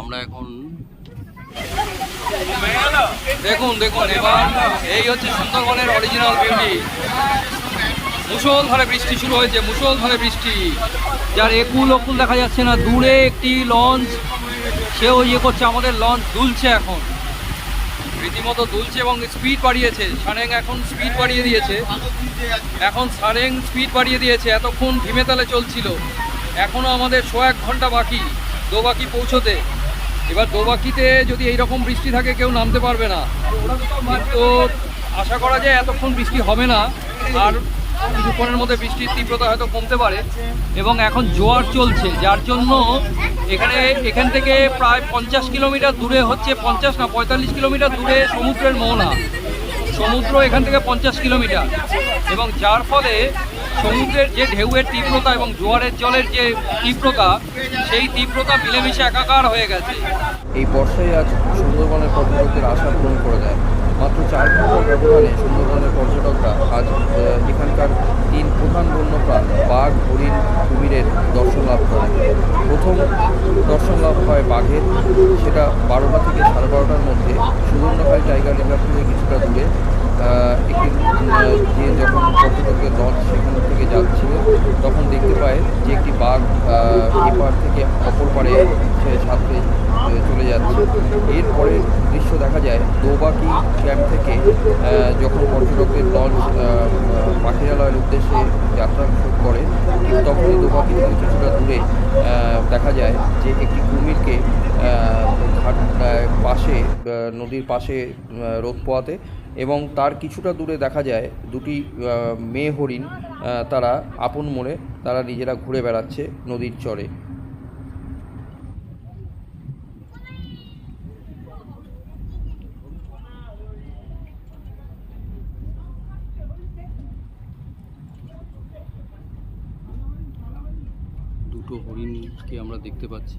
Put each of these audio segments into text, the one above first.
আমরা এখন দেখুন দেখুন, এবার এই হচ্ছে সুন্দরবনের অরিজিনাল বিউটি মুসলধারে বৃষ্টি শুরু হয়েছে মুসলধারে বৃষ্টি। যার একুল অকুল দেখা যাচ্ছে না, দূরে একটি লঞ্চ। সেও ইয়ে করছে, আমাদের লঞ্চ দুলছে এখন। রীতিমতো দুলছে এবং স্পিড বাড়িয়েছে। সারেং এখন স্পিড বাড়িয়ে দিয়েছে। এখন সারেং স্পিড বাড়িয়ে দিয়েছে। এতক্ষণ ধিমে তালে চলছিল। এখনও আমাদের শো এক ঘণ্টা বাকি, দোবাকি পৌঁছোতে। এবার দোবাকিতে যদি এইরকম বৃষ্টি থাকে, কেউ নামতে পারবে না। তো আশা করা যায় এতক্ষণ বৃষ্টি হবে না, আর কিছুক্ষণের মধ্যে বৃষ্টির তীব্রতা হয়তো কমতে পারে। এবং এখন জোয়ার চলছে, যার জন্য এখানে, এখান থেকে প্রায় পঞ্চাশ কিলোমিটার দূরে হচ্ছে, পঞ্চাশ না পঁয়তাল্লিশ কিলোমিটার দূরে সমুদ্রের মোহনা। সমুদ্র এখান থেকে পঞ্চাশ কিলোমিটার। এবং যার ফলে সমুদ্রের যে ঢেউয়ের তীব্রতা এবং জোয়ারের জলের যে তীব্রতা, সেই তীব্রতা মিলেমিশে একাকার হয়ে গেছে। এই বর্ষায় আজ সুন্দরবনের পর্যটকদের আশা পূরণ করে দেয়। মাত্র চার ঘণ্টার ব্যবধানে সুন্দরবনের পর্যটকরা আজ এখানকার তিন প্রধান বন্যপ্রাণ, বাঘ, হরিণ, কুমিরের দর্শন লাভ করে। প্রথম দর্শন লাভ হয় বাঘের। সেটা বারোটা থেকে সাড়ে বারোটার মধ্যে। সুবর্ণখালী টাইগার রিজার্ভ থেকে কিছুটা দূরে। একটি যখন পর্যটকের দল সেখান থেকে যাচ্ছিল, তখন দেখতে পায় যে একটি বাঘ এপার থেকে অপর পারে সে সাথে চলে যাচ্ছে। এরপরে দৃশ্য দেখা যায়, দোবাকি ক্যাম্প থেকে যখন পর্যটকদের লঞ্চ পাখিরালয়ের উদ্দেশ্যে যাত্রা শুরু করে তখনই দোবাকি থেকে কিছুটা দূরে দেখা যায় যে একটি কুমিরকে ঘাট পাশে নদীর পাশে রোদ পোয়াতে এবং তার কিছুটা দূরে দেখা যায় দুটি মেয়ে হরিণ তারা আপন মনে তারা নিজেরা ঘুরে বেড়াচ্ছে নদীর চরে। দুটো হরিণকে আমরা দেখতে পাচ্ছি।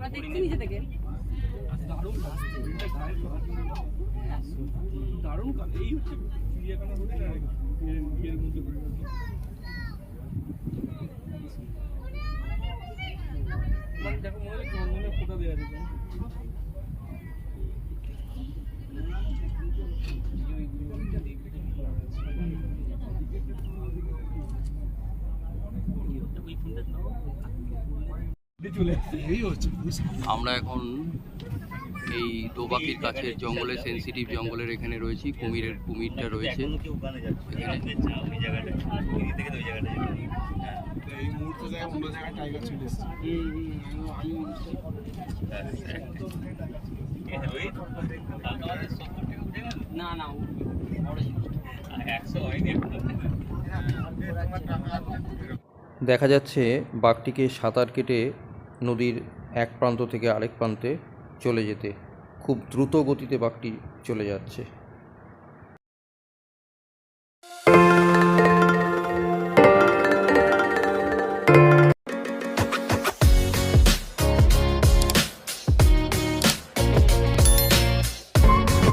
ওরা দেখছে নিজে থেকে। দারুণ কাজ এই হচ্ছে চিড়িয়াখানা মধ্যে মানে দেখো মনে হয় ফোঁটা দেওয়া আছে চলে আসছে এই হচ্ছে আমরা এখন এই দোবাকির কাছের জঙ্গলে সেনসিটিভ জঙ্গলের এখানে রয়েছি। কুমিরের কুমিরটা রয়েছে। না না দেখা যাচ্ছে বাঘটিকে সাঁতার কেটে নদীর এক প্রান্ত থেকে আরেক প্রান্তে চলে যেতে খুব দ্রুত গতিতে বাঘটি চলে যাচ্ছে।